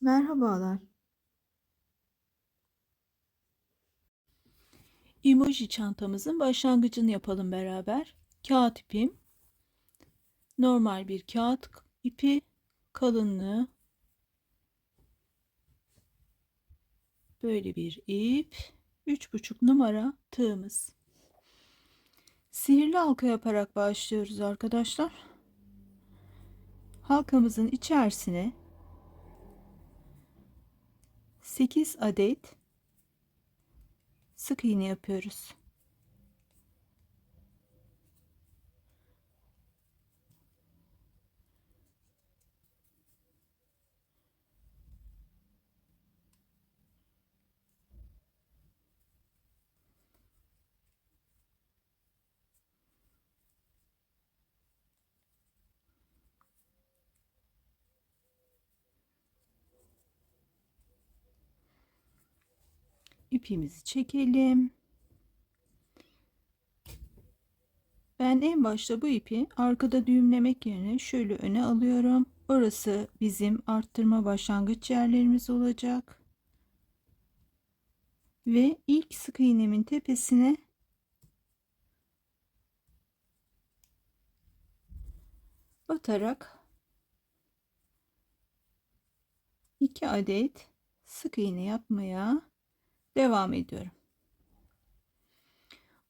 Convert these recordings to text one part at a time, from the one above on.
Merhabalar. Emoji çantamızın başlangıcını yapalım beraber. Kağıt ipim, normal bir kağıt ipi, kalınlığı böyle bir ip, üç buçuk numara tığımız. Sihirli halka yaparak başlıyoruz arkadaşlar. Halkamızın içerisine 8 adet sık iğne yapıyoruz. İpimizi çekelim. Ben en başta bu ipi arkada düğümlemek yerine şöyle öne alıyorum. Orası bizim arttırma başlangıç yerlerimiz olacak. Ve ilk sık iğnemin tepesine batarak 2 adet sık iğne yapmaya devam ediyorum.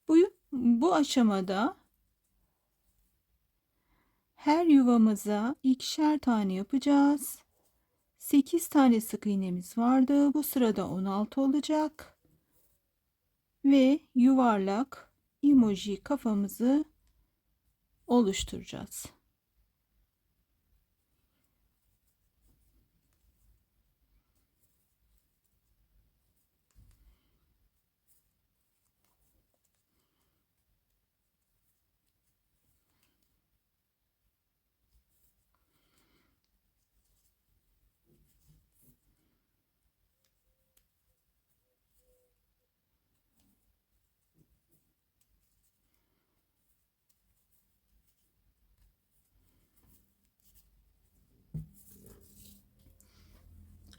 Bu, bu aşamada her yuvamıza ikişer tane yapacağız. 8 tane sık iğnemiz vardı. Bu sırada 16 olacak. Ve yuvarlak emoji kafamızı oluşturacağız.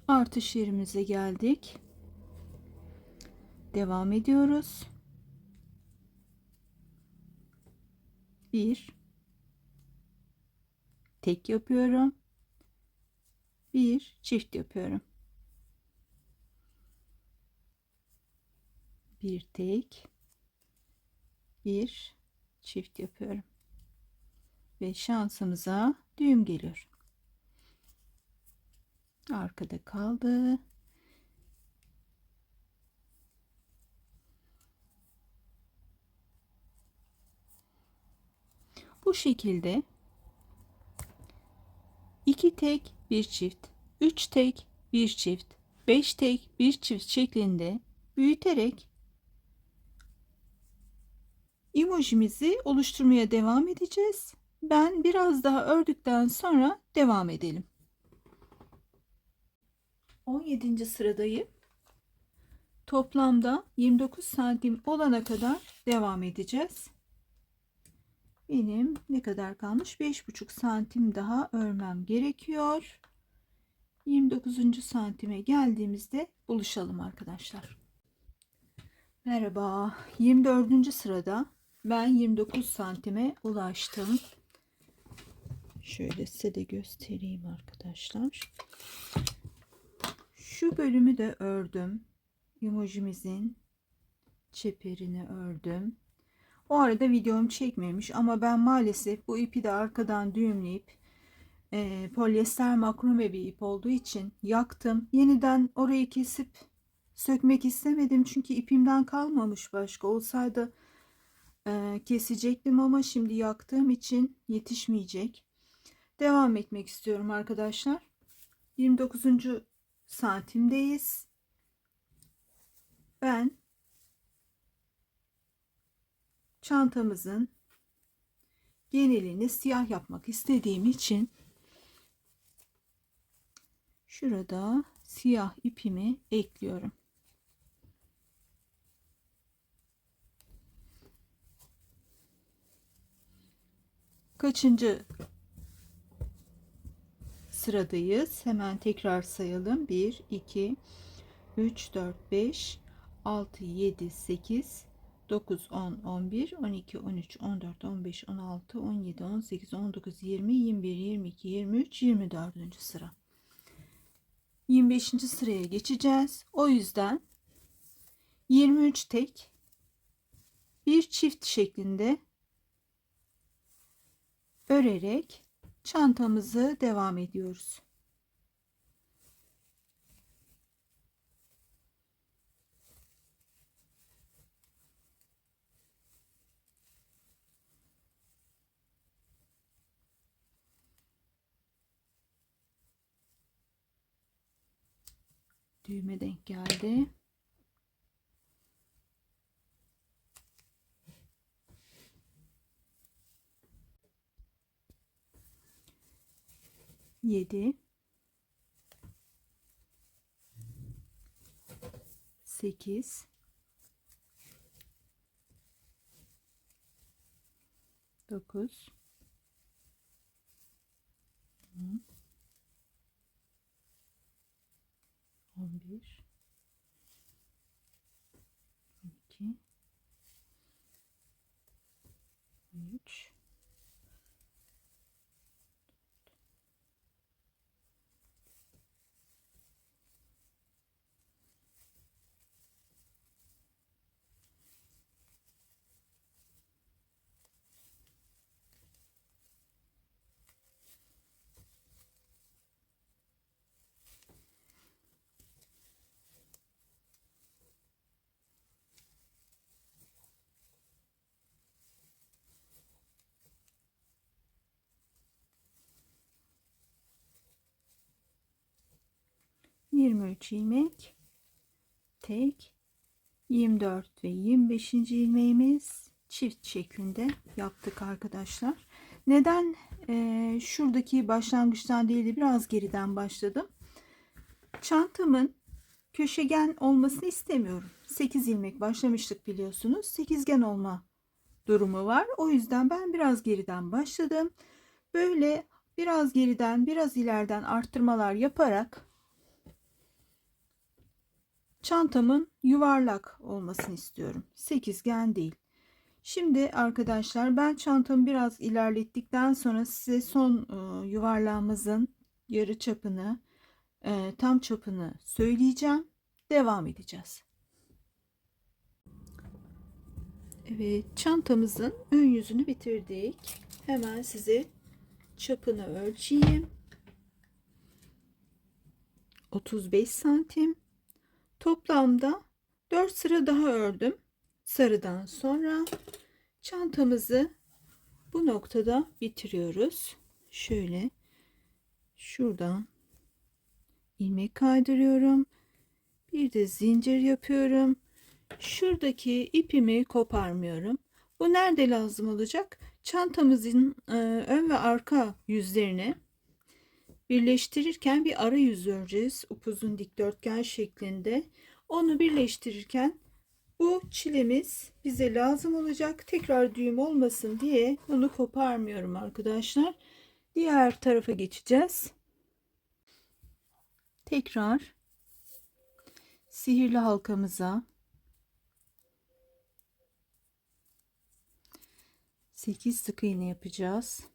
Artış yerimize geldik. Devam ediyoruz. Bir tek yapıyorum. Bir çift yapıyorum. Bir tek bir çift yapıyorum. Ve şansımıza düğüm geliyor arkada kaldı. Bu şekilde iki tek bir çift, üç tek bir çift, beş tek bir çift şeklinde büyüterek emojimizi oluşturmaya devam edeceğiz. Ben biraz daha ördükten sonra devam edelim. 17. sıradayım. Toplamda 29 santim olana kadar devam edeceğiz. Benim ne kadar kalmış? 5,5 santim daha örmem gerekiyor. 29. santime geldiğimizde buluşalım arkadaşlar. Merhaba. 24. sırada ben 29 santime ulaştım. Şöyle size de göstereyim arkadaşlar. Şu bölümü de ördüm. Emojimizin çeperini ördüm. O arada videom çekmemiş ama ben maalesef bu ipi de arkadan düğümleyip e, polyester makrome bir ip olduğu için yaktım. Yeniden orayı kesip sökmek istemedim çünkü ipimden kalmamış başka olsaydı e, kesecektim ama şimdi yaktığım için yetişmeyecek. Devam etmek istiyorum arkadaşlar. 29 santimdeyiz. Ben çantamızın genelini siyah yapmak istediğim için şurada siyah ipimi ekliyorum. Kaçıncı sıradayız. Hemen tekrar sayalım. 1, 2, 3, 4, 5, 6, 7, 8, 9, 10, 11, 12, 13, 14, 15, 16, 17, 18, 19, 20, 21, 22, 23, 24. sıra. 25. sıraya geçeceğiz. O yüzden 23 tek bir çift şeklinde örerek çantamızı devam ediyoruz. Düğme denk geldi. Yedi. Sekiz. Dokuz. On. 11 12 13 23 ilmek tek 24 ve 25. ilmeğimiz çift şeklinde yaptık arkadaşlar. Neden e, şuradaki başlangıçtan değil de biraz geriden başladım. Çantamın köşegen olmasını istemiyorum. 8 ilmek başlamıştık biliyorsunuz. 8gen olma durumu var. O yüzden ben biraz geriden başladım. Böyle biraz geriden biraz ileriden arttırmalar yaparak çantamın yuvarlak olmasını istiyorum. Sekizgen değil. Şimdi arkadaşlar ben çantamı biraz ilerlettikten sonra size son e, yuvarlağımızın yarı çapını e, tam çapını söyleyeceğim. Devam edeceğiz. Evet çantamızın ön yüzünü bitirdik. Hemen size çapını ölçeyim. 35 santim. Toplamda 4 sıra daha ördüm. Sarıdan sonra çantamızı bu noktada bitiriyoruz. Şöyle şuradan ilmek kaydırıyorum. Bir de zincir yapıyorum. Şuradaki ipimi koparmıyorum. Bu nerede lazım olacak? Çantamızın e, ön ve arka yüzlerini birleştirirken bir ara yüz öreceğiz. Upuzun dikdörtgen şeklinde. Onu birleştirirken bu çilemiz bize lazım olacak. Tekrar düğüm olmasın diye onu koparmıyorum arkadaşlar. Diğer tarafa geçeceğiz. Tekrar sihirli halkamıza 8 sık iğne yapacağız.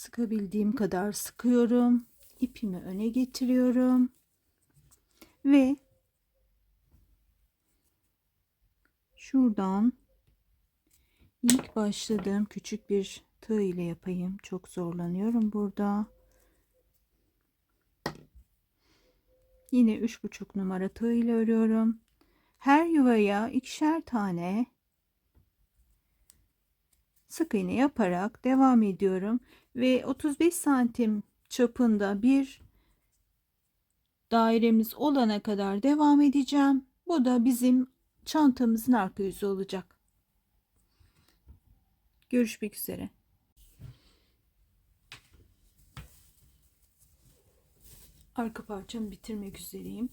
Sıkabildiğim kadar sıkıyorum. ipimi öne getiriyorum. Ve şuradan ilk başladığım küçük bir tığ ile yapayım. Çok zorlanıyorum burada. Yine üç buçuk numara tığ ile örüyorum. Her yuvaya ikişer tane sık iğne yaparak devam ediyorum ve 35 santim çapında bir dairemiz olana kadar devam edeceğim. Bu da bizim çantamızın arka yüzü olacak. Görüşmek üzere. Arka parçamı bitirmek üzereyim.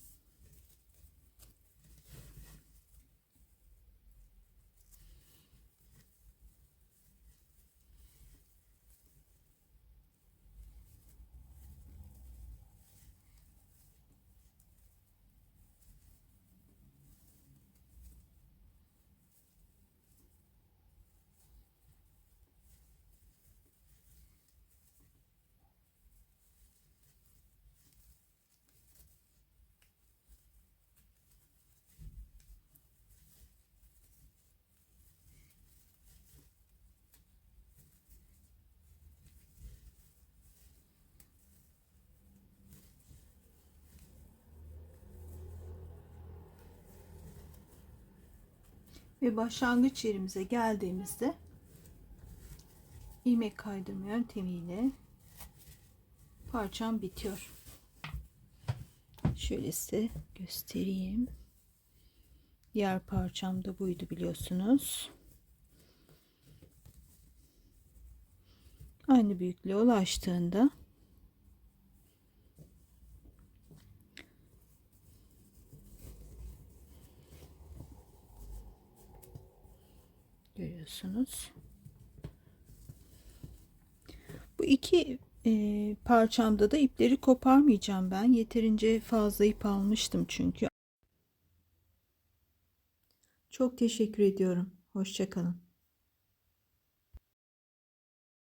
Ve başlangıç yerimize geldiğimizde ilmek kaydırma yöntemiyle parçam bitiyor. Şöyle size göstereyim. Diğer parçam da buydu biliyorsunuz. Aynı büyüklüğe ulaştığında görüyorsunuz. Bu iki e, parçamda da ipleri koparmayacağım ben. Yeterince fazla ip almıştım çünkü. Çok teşekkür ediyorum. Hoşçakalın.